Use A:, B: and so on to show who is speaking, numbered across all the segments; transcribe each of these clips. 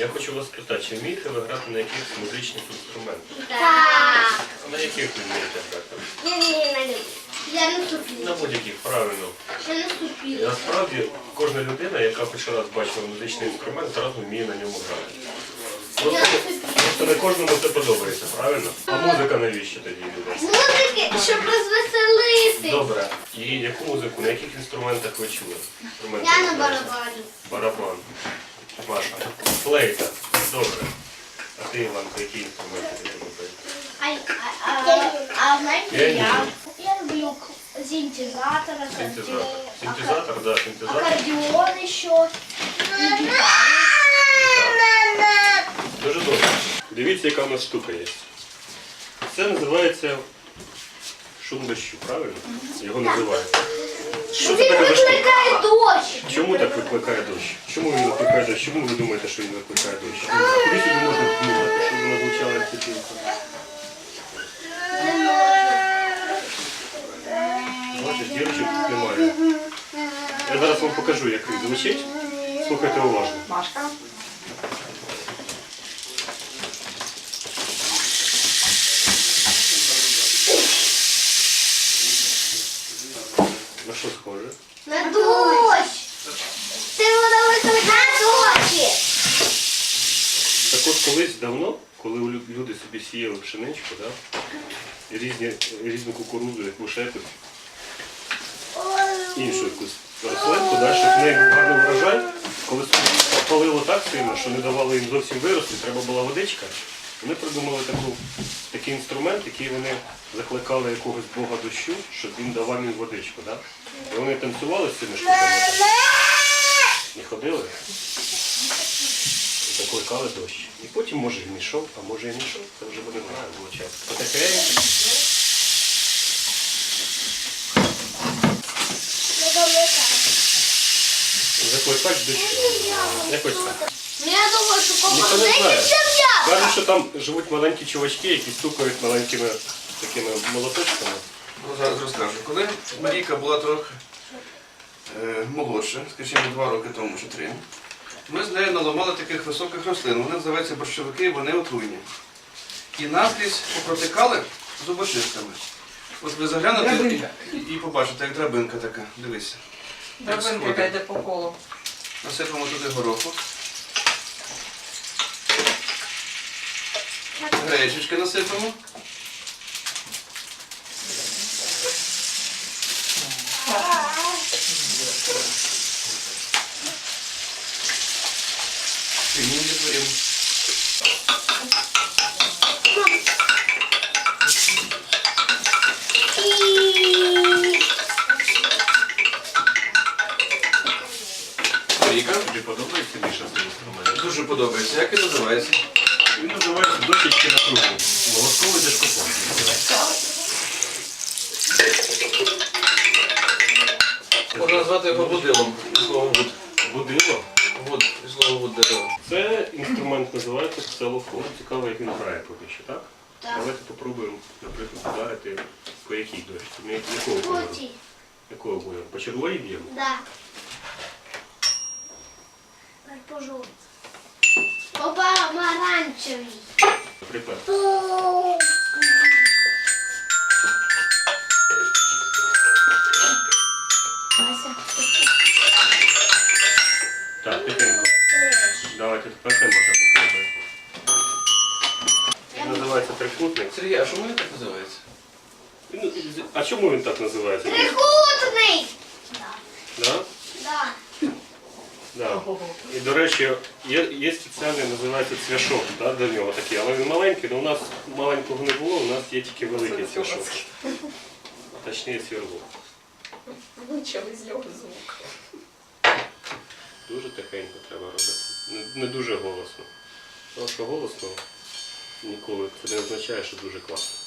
A: Я хочу вас питати, чи вмієте ви грати на якихось музичних інструментах?
B: Так.
A: На яких ви вмієте грати?
B: Я не на Я не
A: На будь-яких, правильно.
B: Я не
A: І насправді кожна людина, яка хоч раз бачила музичний інструмент, одразу вміє на ньому грати.
B: Я
A: Просто, просто не кожному це подобається, правильно? А музика навіщо тоді людей?
B: Музики, щоб розвеселити.
A: Добре. І яку музику, на яких інструментах ви чули? Інструменти
B: Я на
A: ви знаєте?
B: барабані.
A: Барабан. Маша. Флейта. Добре. А ти, Іван, за ти подобається?
B: А, знаєте,
A: Я
B: я, люблю синтезатор,
A: Синтезатор.
B: аккордеон,
A: Синтезатор, да, синтезатор.
B: аккордеон еще и.
A: Дуже добре. Дивіться, яка в нас штука є. Це називається шум дощу, правильно? Його називають. Що це
B: Він
A: таке за штука?
B: викликає дощ.
A: Чому так викликає дощ? Чому він викликає дощ? Чому ви думаєте, що він викликає дощ? Куди сюди можна вмовити, щоб вона звучала як світилка? Бачиш, дірочок тут немає. Я зараз вам покажу, як він звучить. Слухайте уважно.
C: Машка.
A: На що схоже?
B: На дощ. Це вона викликає дощі.
A: Так от колись давно, коли люди собі сіяли пшеничку, да? різні, різну кукурудзу, яку шепот, іншу якусь рослинку, да? щоб в неї гарний врожай, коли палило так сильно, що не давало їм зовсім вирости, треба була водичка, вони придумали таку, такий інструмент, який вони закликали якогось бога дощу, щоб він давав їм водичку. Да? І вони танцювали з цими штуками і ходили. І дощ. І потім, може, він йшов, а може і не йшов. Це вже буде було час. Потихеньку. Закликач дощу. Якось так.
B: Ну, Я думаю, що
A: Ніхто не знає. Кажуть, що там живуть маленькі чувачки, які стукають маленькими такими молоточками.
D: Ну, зараз розкажу. Коли Марійка була трохи е, молодша, скажімо, два роки тому чи три, ми з нею наламали таких високих рослин. Вони називаються борщовики, вони отруйні. І наскрізь попротикали зубочистками. От ви заглянете і, і побачите, як драбинка така. Дивися.
C: Драбинка
D: сходи.
C: йде по колу.
D: Насипаємо туди гороху. Гречечки насипаємо.
A: Тобі подобається більше цей інструмент?
D: Дуже подобається. Як він називається?
A: Він називається дощечки на кругу. Волосковий дешкофон.
D: Можна назвати його будилом. Слово вуд.
A: Будило.
D: Вуд. Слово вуд дерево.
A: Це інструмент називається кселофон. Цікаво, як він грає поки що, так?
B: Так.
A: Давайте попробуємо, наприклад, ударити по якій дощці. Ну, Якого кольору? Якого кольору? По червоній б'ємо?
B: Да. По жовтій. По помаранчевій.
A: Наприклад.
B: Вася.
A: Так, тихенько. Давайте тепер ти може попробує. Він називається трикутник.
D: Сергій, а чому він так називається?
A: Він- А чому він так називається?
B: Трикутний.
A: Да? І, до речі, є, є спеціальний, називається цвяшок да, для нього такий, але він маленький, але у нас маленького не було, у нас є тільки великий цвяшок. Точніше сверло.
C: Вичали з нього звук.
A: Дуже тихенько треба робити. Не, не дуже голосно. Тому що голосно ніколи це не означає, що дуже класно.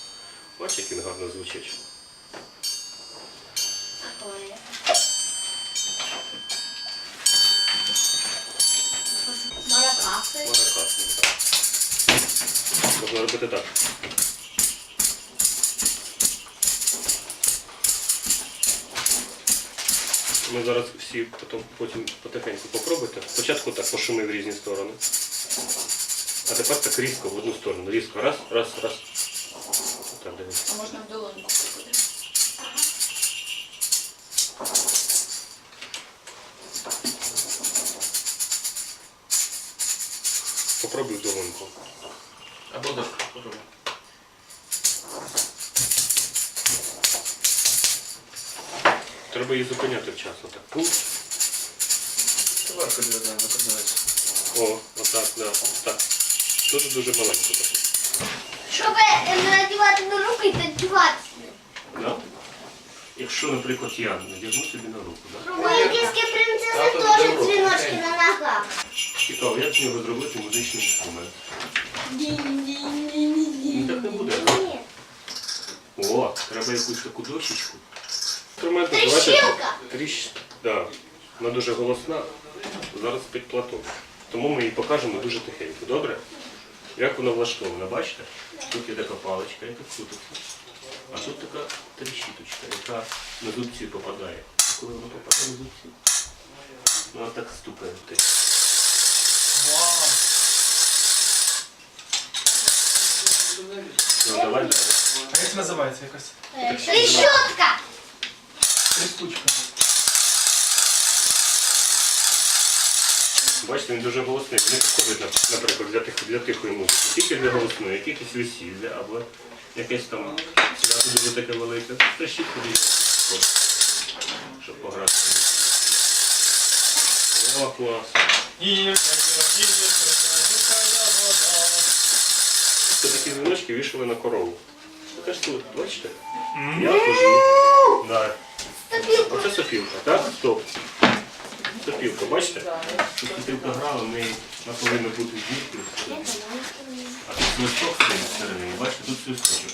A: Бачиш, як він гарно звучить. Класно. так. Можна робити так. Ми зараз всі потім, потім потихеньку попробуйте. Спочатку так пошуми в різні сторони. А тепер так різко в одну сторону. Різко. Раз, раз, раз. Так, дивіться.
C: А можна в долоньку буде.
A: Попробуй в.
D: Або дошку. попробуй.
A: Треба її зупиняти вчасно. Так. Пум.
D: Товарка дерев'яна називається.
A: О, отак, да. Так. Дуже-дуже маленько. так.
B: Щоб е, не надівати на руки танцювати.
A: Да? Якщо, наприклад, я надягну собі на руку, да?
B: У індійські принцеси теж дзвіночки на ногах.
A: Цікаво, як з нього зробити музичний інструмент? Ну так не буде.
B: Ні.
A: О, треба якусь таку дощечку. Інструмент називається
B: Тріщилка.
A: тріщ. Да. Вона дуже голосна. Зараз під платом. Тому ми її покажемо дуже тихенько. Добре? Як вона влаштована, бачите? Тут є така паличка, яка крутиться. А тут така тріщіточка, яка на зубці попадає. Коли вона попадає на зубці, вона так стукає. Ну, давай далі.
E: А як це називається якась?
B: Е, Тріщотка.
E: Тріскучка.
A: Бачите, він дуже голосний. Він підходить, нап- наприклад, для, тих, для тихої музики. Тільки для голосної, якихось весілля або якесь там свято дуже таке велике. Це ще тоді, щоб пограти. О, клас.
E: Ірка, Ірка, Ірка, вода.
A: Це такі дзвіночки вішали на корову. Це теж тут, бачите? Я хожу. Да. Оце сопілка, так? Стоп. Сопілка, бачите? Тут сопілка грала, в неї вона повинна бути звідки. А тут свисток стоїть всередині, бачите, тут свисточок.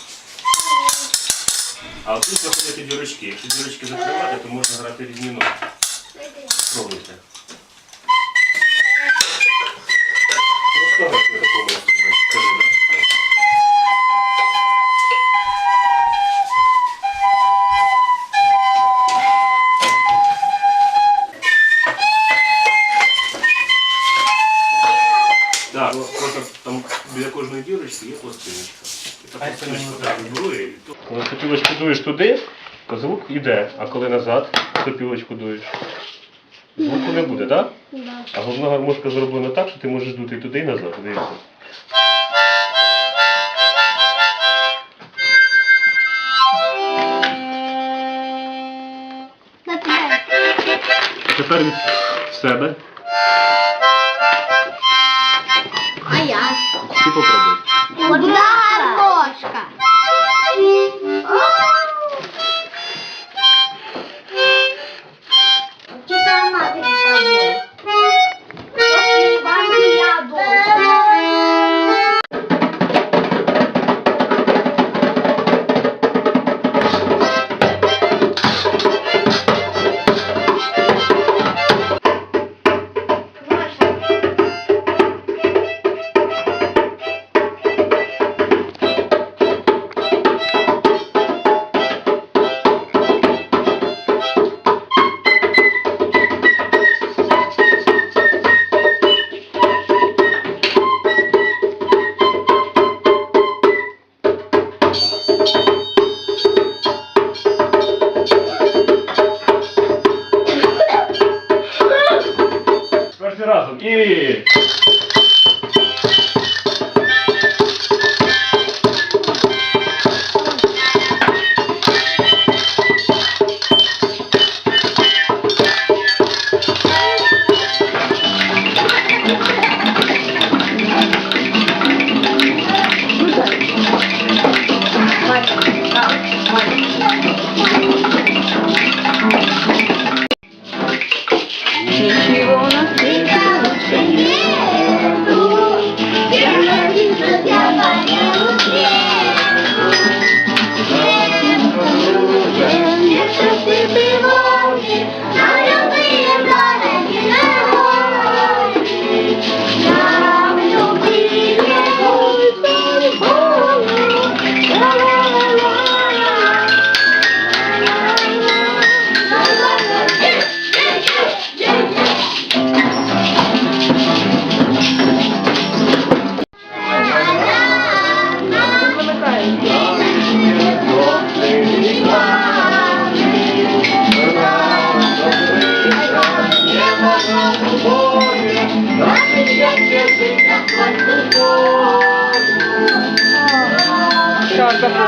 A: А тут знаходяться дірочки. Якщо дірочки закривати, то можна грати різні ноти. Спробуйте. Так, просто там біля кожної дірочки є пластиночка. І та пластиночка так вибрує. і то- Коли сопілочку дуєш туди, то звук йде, а коли назад сопілочку дуєш, звуку не буде, так? А головна гармошка зроблена так, що ти можеш дути і туди і назад. Дивіться.
B: Напевно.
A: Тепер від себе. Всі попробуй. Разом. І.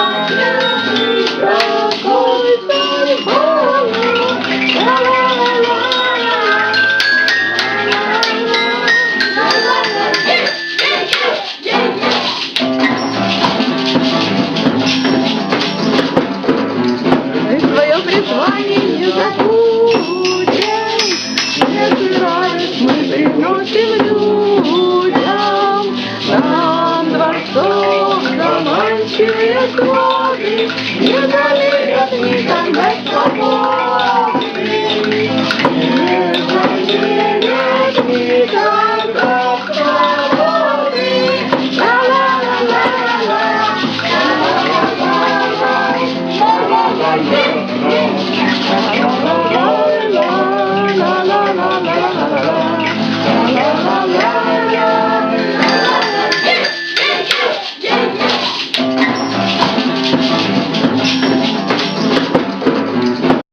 B: Hallelujah.